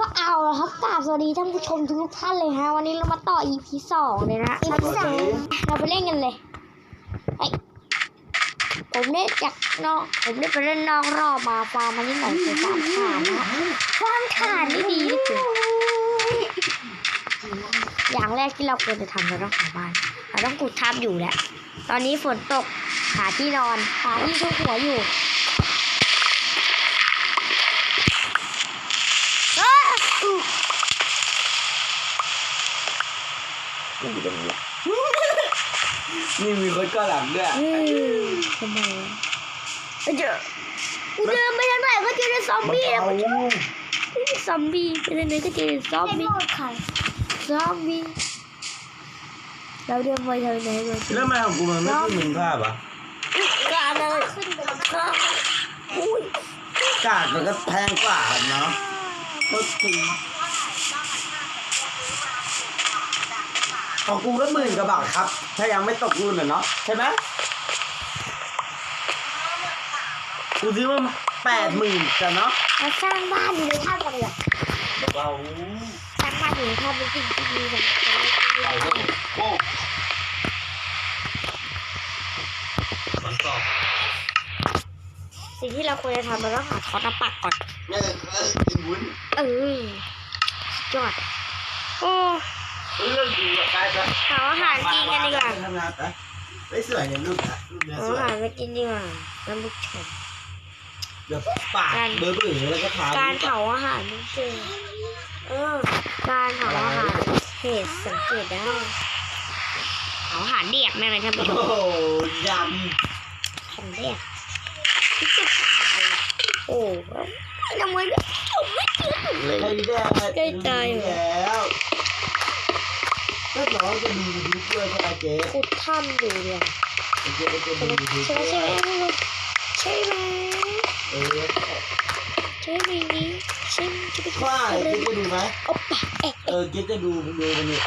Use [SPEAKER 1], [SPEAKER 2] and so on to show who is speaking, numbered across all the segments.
[SPEAKER 1] ก็เอาละครับกราบสวัสดีท่านผู้ชมทุกท่านเลยฮะ วันนี้เรามาต่อ EP สองเลยนะ EP สองเราไปเล่นกันเลยไอยผมได้จากนอก ผมได้ไปเล่นนอกรอบมาฟาร์มมาที่ไหนไปฟาร์มฐานนะฟาร์มฐานนี่ดีที่สุดอย่างแรกที่เราควรจะทำเราต้องหาบ้าน เราต้องขุดทับอยู่แหละ ตอนนี้ฝนตกหาที่นอนหาที่ชุบหัวอยู่อ้าอุ๊ย นี่อยู่ตรงนี้แหละ
[SPEAKER 2] นี่มีคนก็หลังด้วย
[SPEAKER 1] อืมทำไมวะเอ้ยเจอกูเดินไปทางไหนก็เจอแต่ซอมบี้แล้ว
[SPEAKER 2] เอา
[SPEAKER 1] ซอมบี้ไปทางไหนก็เจอแต่ซอมบี้ซอมบี้เราเดินไปทางไหนก็เจอ
[SPEAKER 2] แล้วทำไมของกูมันไม่ขึ้นมึงภาพอะ
[SPEAKER 1] การเลยการอุ้ย
[SPEAKER 2] กาดมันก็แพงกว่าเนาะก็จริง ของกูก็หมื่นกว่าบาทครับ ถ้ายังไม่ตกรุ่นอะเนาะใช่ไหมกูซื้อมาแปดหมื่นกันเนาะ
[SPEAKER 1] มาสร้างบ้านอยู่ในถ้ำกันเลย
[SPEAKER 2] เบา
[SPEAKER 1] สร้างบ้านอยู่ในถ้ำเป็นสิ่งที่ดีสำหรับเรา
[SPEAKER 2] โอ้มันตอบ
[SPEAKER 1] สิ่งที่เราควรจะทำเราต้องหาคอร์ตปักก่อน
[SPEAKER 2] เนี่ยเออกินวุ้น
[SPEAKER 1] เออสุดยอดโอ้
[SPEAKER 2] เรื่องดูอะไปไป
[SPEAKER 1] หาอาหารกินกันดีกว่า
[SPEAKER 2] ทำงานไปไม่สวยเนี่ยรูปนะรูปเนี้ย
[SPEAKER 1] หา
[SPEAKER 2] สว
[SPEAKER 1] อายหารไปกินดีกว่าท่านผู้ชม
[SPEAKER 2] เดี๋ยวปากเบื่อเบื่อแล้วก็ทาน
[SPEAKER 1] การเผาอาหารนี่คือเออ การเผาอาหารเหตุสังเกตได้เผาอาหารเด็กแม่งเลยท่านผู้ช
[SPEAKER 2] โอ้
[SPEAKER 1] ม
[SPEAKER 2] โหย
[SPEAKER 1] ของเด็กที่จะตายโอ้ทำไมเนี่ยผมไม่เจอเลยำ
[SPEAKER 2] ใครได้
[SPEAKER 1] ใกล้ตายเหรอ
[SPEAKER 2] แล้ว ก็น้องจะดูยูทูบด้วยใช่ไหมเจ๊
[SPEAKER 1] ขุดถ้ำอยู่เนี่ย
[SPEAKER 2] เจ๊จะดูยูทูบ
[SPEAKER 1] ใช่ไหมใช่ไหมใช่ไหม
[SPEAKER 2] เออ
[SPEAKER 1] ใช่ไหมนี่ใช่ไหมจะไป
[SPEAKER 2] ว่า
[SPEAKER 1] ขุด
[SPEAKER 2] เจ๊
[SPEAKER 1] เลย
[SPEAKER 2] จะดูไหม
[SPEAKER 1] โอ๊ปะเอ๊ะ
[SPEAKER 2] เออเจ๊จะดูดูมันนี่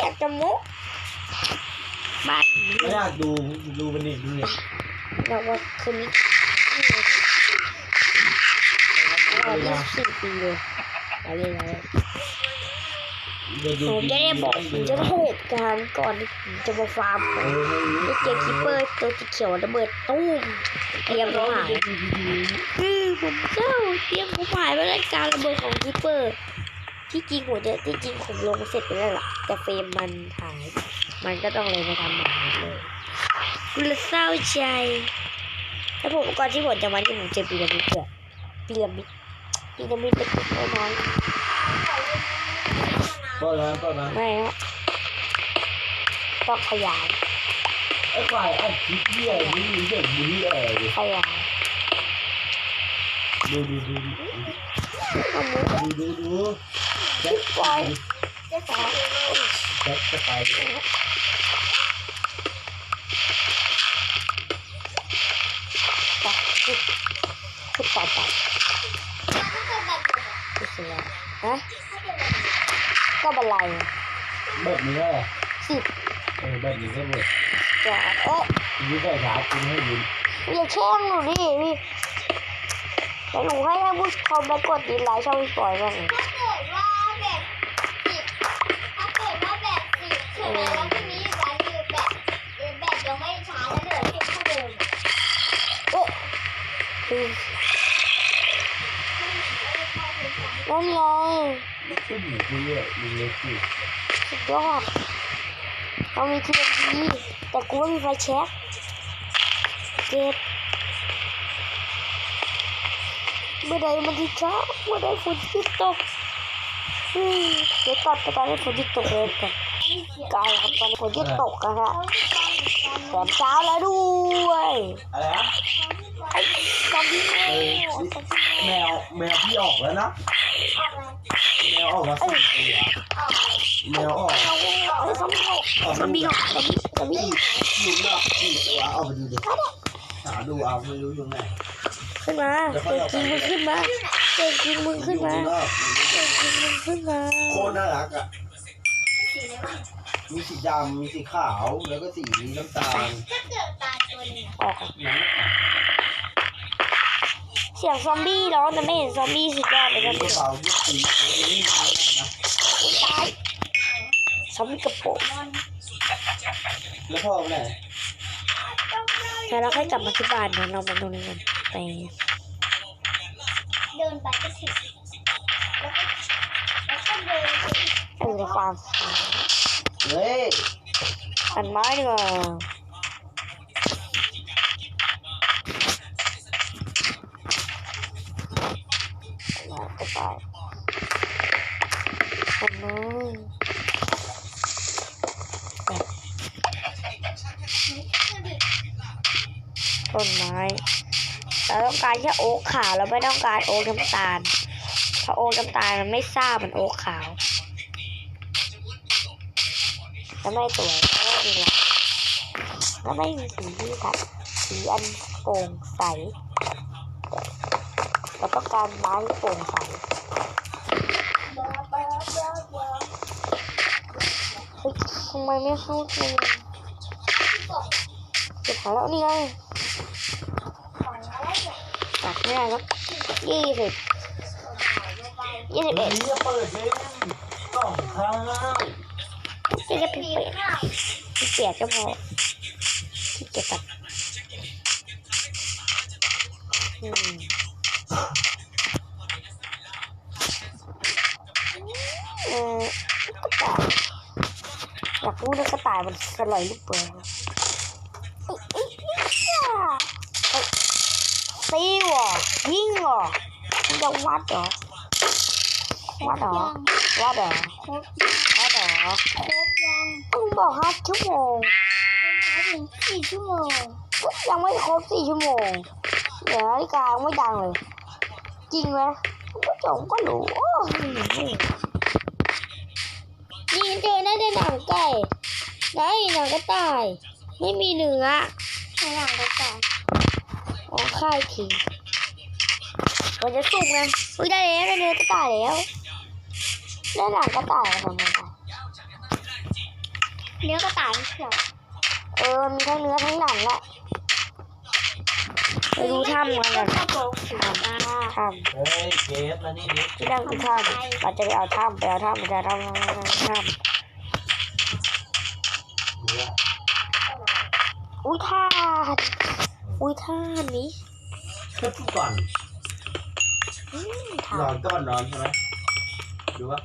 [SPEAKER 1] อยากจะมุกบ้าน
[SPEAKER 2] ไม่อยากดูดูมันนี่ดูนี่
[SPEAKER 1] เราว่าคืนนี้เราเรียนสี่ปีเลยเราเรียนอะไร ผมจะได้บอกผมจะได้เหตุการณ์ก่อนที่ผมจะมาฟาร์มผ
[SPEAKER 2] เอ
[SPEAKER 1] มได้เจอคิปเปอร์ตัวสีเขียวระเบิดตุ้มเตรียมผมหายคือผมเจ้าเตรียมผมหายไปแล้วการระเบิดของคิปเปอร์ ที่จริงผมจะที่จริงผมลงเสร็จไปแล้วล่ะแต่เฟรมมันหาย มันก็ต้องเลยมาทำใหม่เลยกูเลยเศร้าใจแล้วผมก่อนที่ผมจะมาที่ผมเจอพีระมิดด้วยพีระมิดพีระมิดเล็กๆน้อย
[SPEAKER 2] ก็แล้วก็แล้ว
[SPEAKER 1] ๆไม่ฮะต้องขยาย
[SPEAKER 2] ไอ้ฝ่ายอัดคลิปเนี่ยนี่มีเรื่องบุรีเออ
[SPEAKER 1] ขยาย
[SPEAKER 2] ดูดูดูดู
[SPEAKER 1] เอามือ
[SPEAKER 2] ดูดูดูแจ็ค
[SPEAKER 1] ปล่อย
[SPEAKER 2] แจ็คจะไป
[SPEAKER 1] ไปขุดขุดต่อไปขุดเสร็จแล้วฮะ ก็บันไล
[SPEAKER 2] แบบนี้แหละ
[SPEAKER 1] สิบ
[SPEAKER 2] เออแบบนี้ก็หมด
[SPEAKER 1] จอดเอ๊ะ
[SPEAKER 2] นี่ก็ขาคุณให้ยืน
[SPEAKER 1] อย่าแช่งหนูดิพี่แต่หนูให้ท่านผู้ชมไปกดดีไลค์ช่องพี่ปอยบ้าง
[SPEAKER 3] ถ้าเกิดว่าแบบสิบถ้าเกิดว่าแบบสิบใช่ไหมแล้วทีนี้อยู่แล้วคือแบบแบบยังไม่ช้าแล้วเหลือสิบเท่าเดิม
[SPEAKER 1] เอ๊ะคือนั่นไง
[SPEAKER 2] ขึ้นหนูคุยอะมึงเล็กสิ
[SPEAKER 1] สุดยอดเรามีทีมดีแต่กูไม่มีไฟแช็กเก็บเมื่อใดมันจะช้าเมื่อใดฝนจะตกเดี๋ยวตัดไปตอนนี้ฝนจะตกเลยกันกายครับตอนนี้ฝนจะตกอะฮะแถมเช้าแล้วด้วย
[SPEAKER 2] อะไรนะ
[SPEAKER 1] ไอ้ซอมบี้
[SPEAKER 2] เออแมวแมวพี่ออกแล้วนะ วออกมาสิตัวแมวออก
[SPEAKER 1] ซอมบี้ออกซอมบี้ออกซอมบี้ซอมบี้
[SPEAKER 2] อยู่นอกสี่ตัวเอาไปดูดิหาดูเอาไม่รู้อยู่ไหน
[SPEAKER 1] ขึ้นมาเด็กกินมึงขึ้นมาเด็กกินมึงขึ้นมา
[SPEAKER 2] อยู่นอก
[SPEAKER 1] เด็กกินมึงขึ้นมา
[SPEAKER 2] โคตรน่ารักอะมีสีดำมีสีขาวแล้วก็สีน้ำตาล
[SPEAKER 3] ถ้าเกิดตาตัวนึ่ง
[SPEAKER 1] ออกอะ
[SPEAKER 2] นั้น
[SPEAKER 1] เสียงซอมบี้ร้องแต่ไม่เห็นซอมบี้สุดยอดเลย
[SPEAKER 2] ก
[SPEAKER 1] นะ
[SPEAKER 2] ระเป๋าที่ตีนี่นะ
[SPEAKER 1] ตายซอมบี้กระโปง
[SPEAKER 2] แล้วพ่อไปไหน
[SPEAKER 1] แล้วเราค่อยกลับมาที่บ้านนะเรามาตรงนี้กันไป
[SPEAKER 3] เดินไปก็ถึงแล้วก็แล้วก็เดินไปอีก
[SPEAKER 1] เออฟาม
[SPEAKER 2] เฮ้ย
[SPEAKER 1] อันไม้ดีกว่าแล้วก็ไป อันนู้นต้นไม้เราต้องการแค่โอ๊กขาวเราไม่ต้องการโอ๊กน้ำตาลเพราะโอ๊กน้ำตาลมันไม่ซ่าเหมือนโอ๊กขาวแล้วไม่สวยแล้วไม่มีแล้วไม่มีสีที่สัดสีอันโปร่งใสเราต้องการไม้โปร่งใส
[SPEAKER 3] ไม
[SPEAKER 1] ไม่เข้าตรง
[SPEAKER 3] ที่บอก
[SPEAKER 1] เก็บแล้วนี่ไงตัดไม่ได้แล้วยี่สิบยี่สิบเอ็ด
[SPEAKER 2] นี่จะเปิดเล่นกล่อง
[SPEAKER 1] ยี่สิบ
[SPEAKER 3] มี
[SPEAKER 1] เอ็ด
[SPEAKER 3] ข้าว
[SPEAKER 1] ที่เกียจก็พอที่เกียจตัดอืมเออกระต่ายอยากรู้ว่า กันสลยลูกเปลือกเอ้ยเอ้ยเอ้ยเอ้ยตีเหรอยิงเหรอมันจะวัดเหรอวัดเหรอวัดเหรอวัดเหรอ
[SPEAKER 3] ครบยัง
[SPEAKER 1] ต้องบอกห้าชั่วโมง
[SPEAKER 3] มาถึงสี่ชั่วโมง
[SPEAKER 1] ยังไม่ครบสี่ชั่วโมงเดี๋ยวนาฬิกางไม่ดังเลย จริงไหมผู้ชมก็รู้โอ้ยนี่เจอได้ในหนังไก่ ได้หนังกระต่าย ไม่มีเนื้อ
[SPEAKER 3] ข้างหลังก็จ่าย
[SPEAKER 1] อ๋อค่ายทีมันจะสุกไงอุ้ยได้แล้วได้เนื้อกระต่ายแล้วได้หนังกระต่ายมาทำไมได้
[SPEAKER 3] เนื้อกระต่ายไม่เขียว
[SPEAKER 1] เออมีทั้งเนื้อทั้งหนังแหละไปดูถ้ำกันก่อน
[SPEAKER 3] กระโปรงสี
[SPEAKER 1] ถ้ำ
[SPEAKER 3] ดำ
[SPEAKER 1] ถ้ำ
[SPEAKER 2] เฮ้ยเกสมานี่ดิ
[SPEAKER 1] ที่นั่งคือถ้ำเราจะไปเอาถ้ำไปเอาถ้ำไปเอาถ้ำถ้ำถ้ำ
[SPEAKER 2] ดูว่า
[SPEAKER 1] อุ้ยท่านอุ้ยท่านนี้
[SPEAKER 2] เพิ่ก่อน
[SPEAKER 1] อืม
[SPEAKER 2] น
[SPEAKER 1] ท่า
[SPEAKER 2] อนนก่อนนอนใช่ไหมดูว่า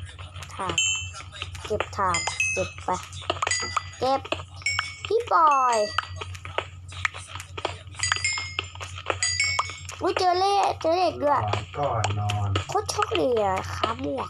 [SPEAKER 1] ท่านเก็บท่านเก็บไป เก็บ พี่ปอย อุ้ยเจอเล่เจอเด็กด้วย
[SPEAKER 2] นอนก่อนนอน
[SPEAKER 1] โคตรโชคดีอะขาหมวก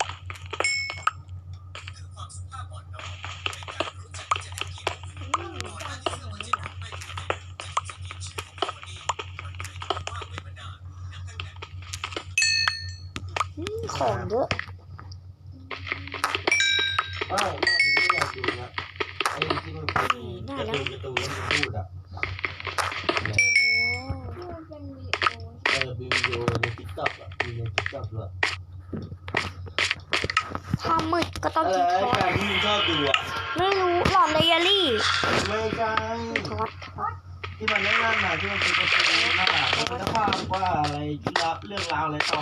[SPEAKER 2] ไม่รู้
[SPEAKER 1] หลอนไดอารี่
[SPEAKER 2] ไม่ใช่
[SPEAKER 1] ทอดทอด
[SPEAKER 2] ที่มันนั่นนั่นน่ะที่มันเป็นการ์ตูนน่ะมันเป็นภาพว่าอะไรที่รับเรื่องราวอะไรต่อ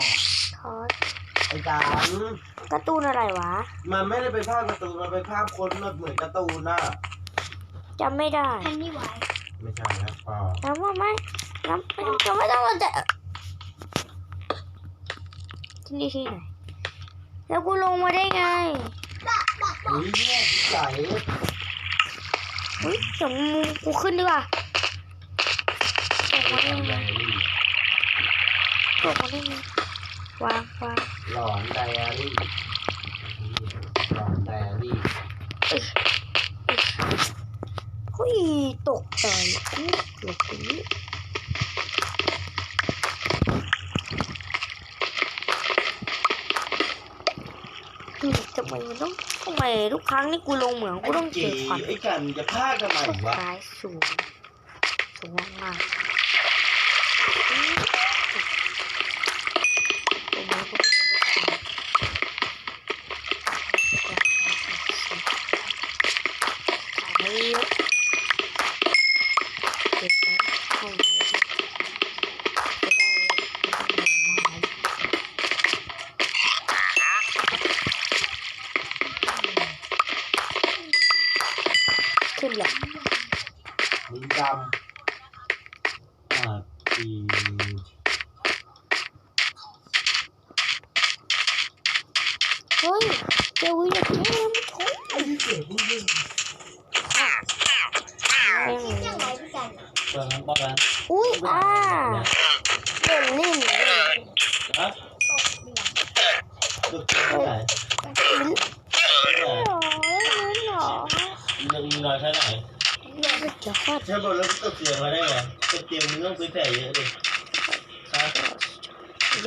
[SPEAKER 1] ทอด
[SPEAKER 2] ไอ้จาน
[SPEAKER 1] การ์ตูนอะไรวะ
[SPEAKER 2] มันไม่ได้เป็นภาพการ์ตูนมันเป็นภาพคนแบบเหมือนการ์ตูนน่ะ
[SPEAKER 1] จำไม่ได้
[SPEAKER 3] ทันนี่ไหว
[SPEAKER 2] ไม่ใช่นะเปล่า
[SPEAKER 1] น้ำว่าไม่น้ำไม่ต้องไม่ต้องจะที่นี่ที่ไหนแล้วกูลงมาได้ไง
[SPEAKER 2] อุ้ยเนี่ยใส
[SPEAKER 1] เฮ้ยเดี๋ยวมึงกูขึ้นดีกว่าตกมาได้ไง
[SPEAKER 2] ไดอารี่
[SPEAKER 1] ตกมาได้ไงวางวาง
[SPEAKER 2] หลอนไดอารี่หลอนไดอารี่
[SPEAKER 1] เฮ้ยตกใจอุ๊ยหลบตรงนี้เฮ้ยทำไมมันต้อง ทำไมทุกครั้งที่กูลงเหมืองกูต้องเจอควัน
[SPEAKER 2] ไอ้กันจะพากทำไม
[SPEAKER 1] ต้น
[SPEAKER 2] วะ
[SPEAKER 1] ไม้สูงสูงมาก อุ้ยอ่า
[SPEAKER 4] เล่นนิ่มย
[SPEAKER 2] นะ
[SPEAKER 3] ตกเบียง
[SPEAKER 2] ตึกที่ไหน
[SPEAKER 4] ลิ้น
[SPEAKER 2] ที่ไหน
[SPEAKER 4] หรอ
[SPEAKER 2] ยแค่ไหนใช่บอลแล้วตึกเตียงมาได้ไงตกเตียงมึงต้องซื้อแต่เยอะดิฮะ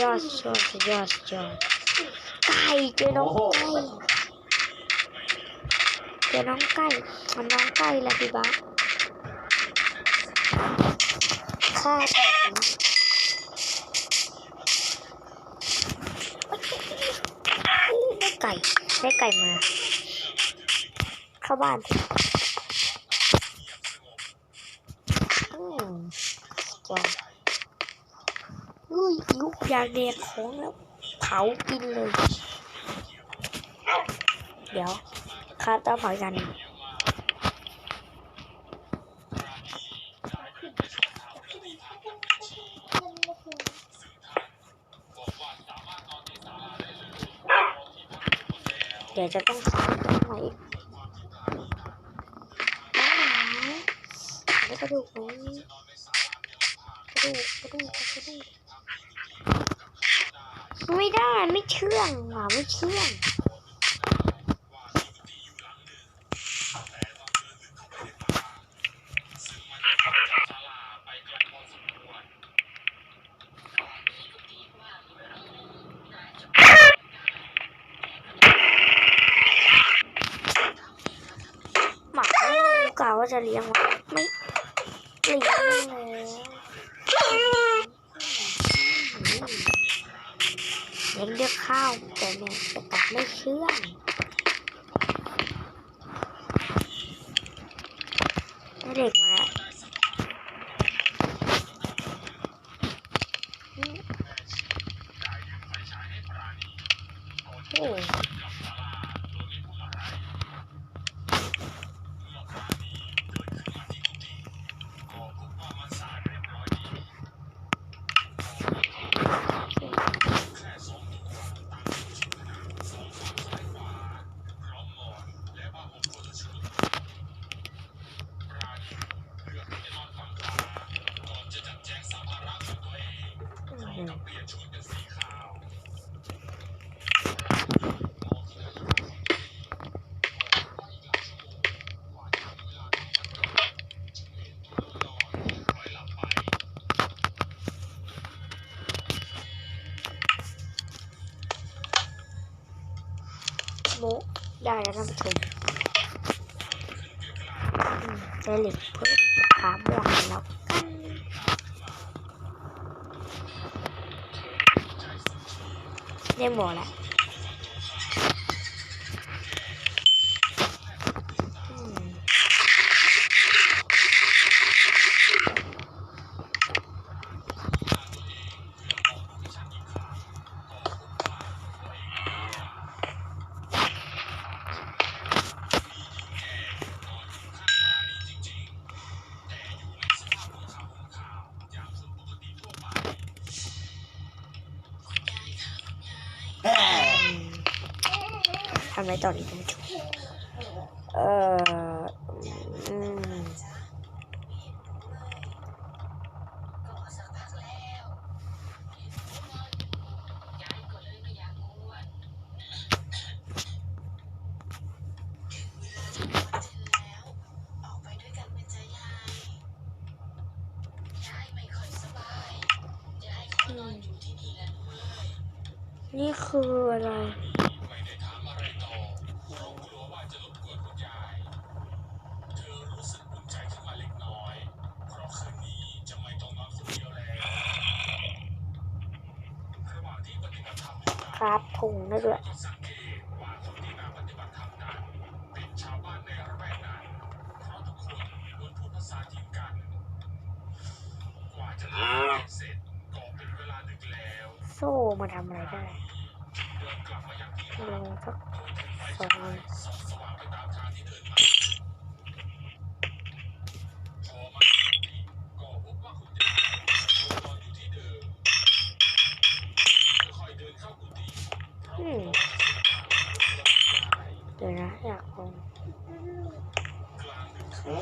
[SPEAKER 4] ยอดยอดยอดยอดไก่เจอน้องไก่เจอน้องไก่มันน้องไก่ละพี่บ้า ฆ่าไก่ได้ไก่ ได้ไก่มา เข้าบ้านอืมจออุ้ยยุกยาเด็กของแล้วเผากินเลย เดี๋ยวข้าต้องเผากันหนึ่งเดี๋ยวจะต้องสร้างต้นม้อีกน้องหมาแล้วกระดูกไหมกระดูกกระดูกกระดูกไม่ได้ไม่เชื่องหมาไม่เชื่อง หมากล่าวว่าจะเลี้ยงไว้ไม่เลี้ยงแล้วเลี้ยงเรียกข้าว แต่แม่จะตัดไม่เชื่อมเด็ก ได้แล้วท่านผู้ชมได้เหล็กเพิ่มขาม่วงแล้วกันได้หมดแล้ว ท ครับพุงได้ด้วยโซ่มาทำอะไรได้ลงสักสองอัน ว้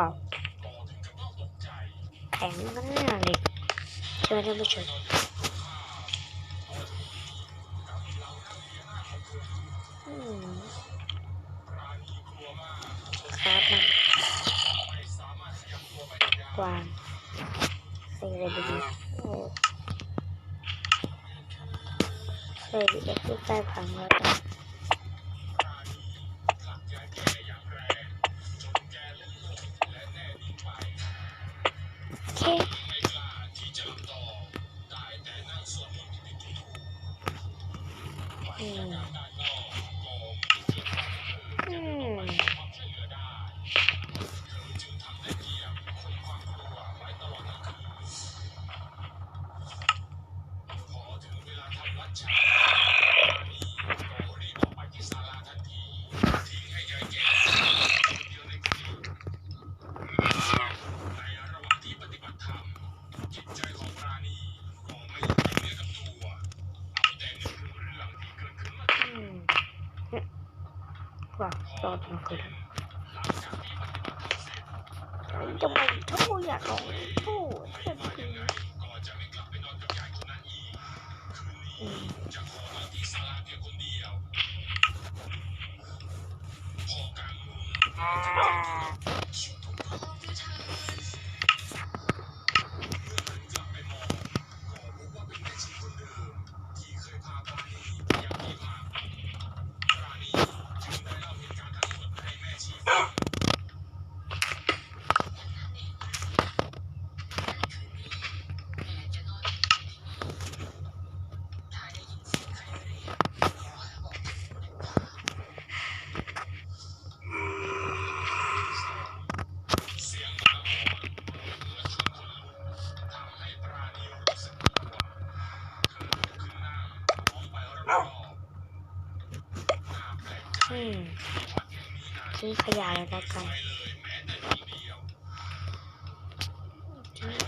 [SPEAKER 4] าวแข็งมากเลยเชิญท่านผู้ชม Sağ bakalım. Çok çok ya çok çok çok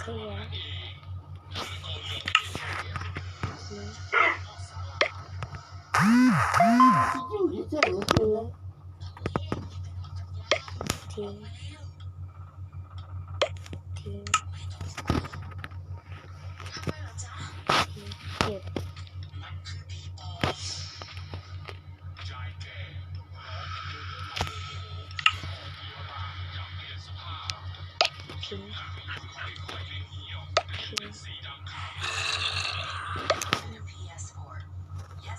[SPEAKER 4] 对呀。行。啊！这。停。